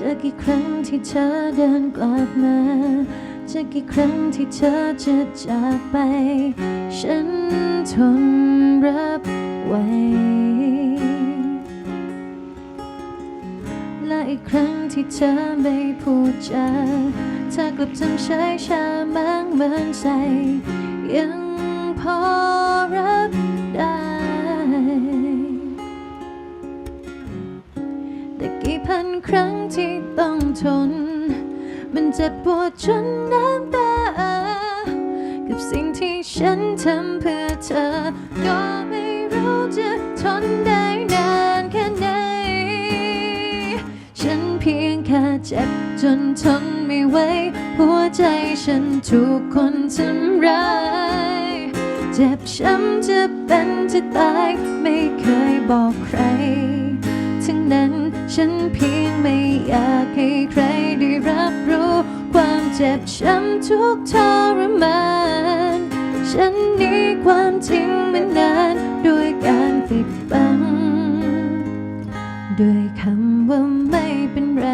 จะกี่ครั้งที่เธอเดินกลับมาจะกี่ครั้งที่เธอจะจากไป ฉันทนรับไว้ และอีกครั้งที่เธอไม่พูดจาเธอกลับทำใชายชามังเหมือนใสยังพอรับ ครั้งที่ต้องทน มันเจ็บปวดจนน้ำตากับสิ่งที่ฉันทำเพื่อเธอ ก็ไม่รู้จะทนได้นานแค่ไหน ฉันเพียงแค่เจ็บจนทนไม่ไหว หัวใจฉันถูกคนทำร้าย เจ็บช้ำจะเป็นจะตาย ไม่เคยบอกใคร ฉันเพียงไม่อยากให้ใครได้รับรู้ ความเจ็บช้ำทุกทรมาน ฉันหนีความจริงมานานด้วยการปิดบัง ด้วยคำว่าไม่เป็นไร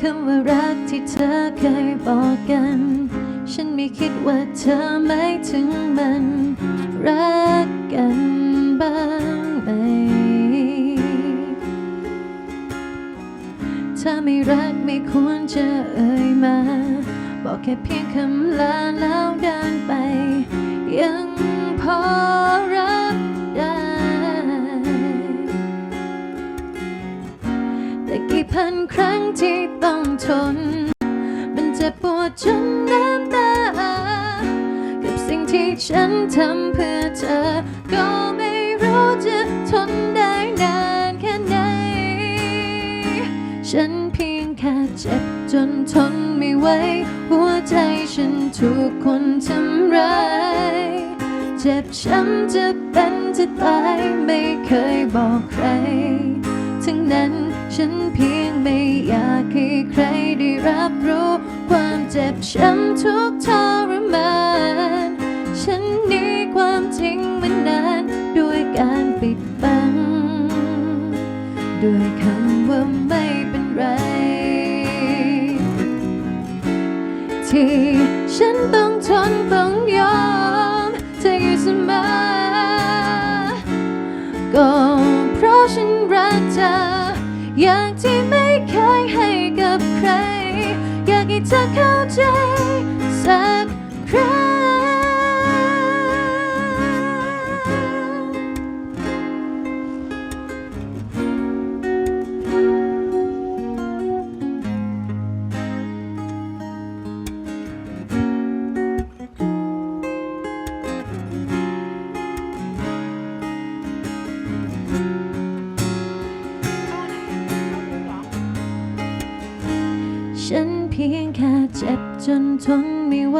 คำว่ารักที่เธอเคยบอกกัน ฉันไม่คิดว่าเธอไม่ถึงมัน รักกันบ้างไหม ถ้าไม่รักไม่ควรจะเอ่ยมา บอกแค่เพียงคำลาแล้วเดินไป ยังพอรับได้ แต่กี่พันครั้งที่ต้องทน มันจ็บปวดจน ที่ฉันทำเพื่อเธอ ก็ไม่รู้จะทนได้นานแค่ไหน ฉันเพียงแค่เจ็บจนทนไม่ไหว หัวใจฉันถูกคนทำร้าย เจ็บช้ำจะเป็นจะตายไม่เคยบอกใคร ทั้งนั้นฉันเพียงไม่อยากให้ใครได้รับรู้ ความเจ็บช้ำทุกทรม ที ฉันต้องทนต้องยอมเธออยู่เสมอก็เพราะฉันรักเธอ อย่างที่ไม่เคยให้กับใคร อยากให้เธอเข้าใจ พียงแค่เจ็บจนทนไม่ไหว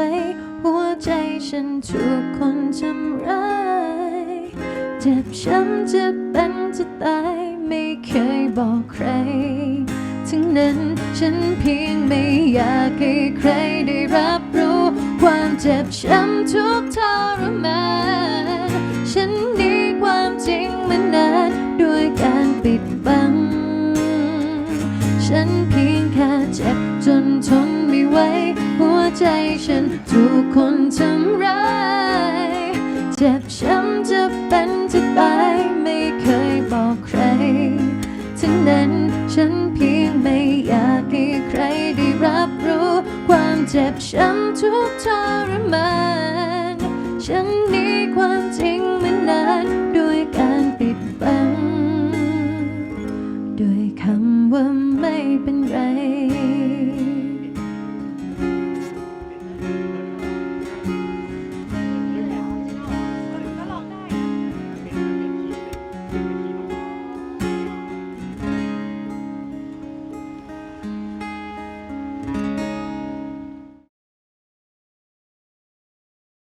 หัวใจฉันถูกคนทำร้าย เจ็บช้ำจะเป็นจะตายไม่เคยบอกใคร ทั้งนั้นฉันเพียงไม่อยากให้ใครได้รับรู้ ความเจ็บช้ำทุกทรมานฉันหนีความจริงมานานด้วยการปิดบัง ฉันเพียง เจ็บจนทนไม่ไหวหัวใจฉันถูกคนทำร้ายเจ็บช้ำจะเป็นจะตายไม่เคยบอกใคร ทั้งนั้นฉันเพียงไม่อยากให้ใครได้รับรู้ ความเจ็บช้ำทุกทรมานฉันนีความจริงมานานด้วยการปิดบัง ด้วยคำว่า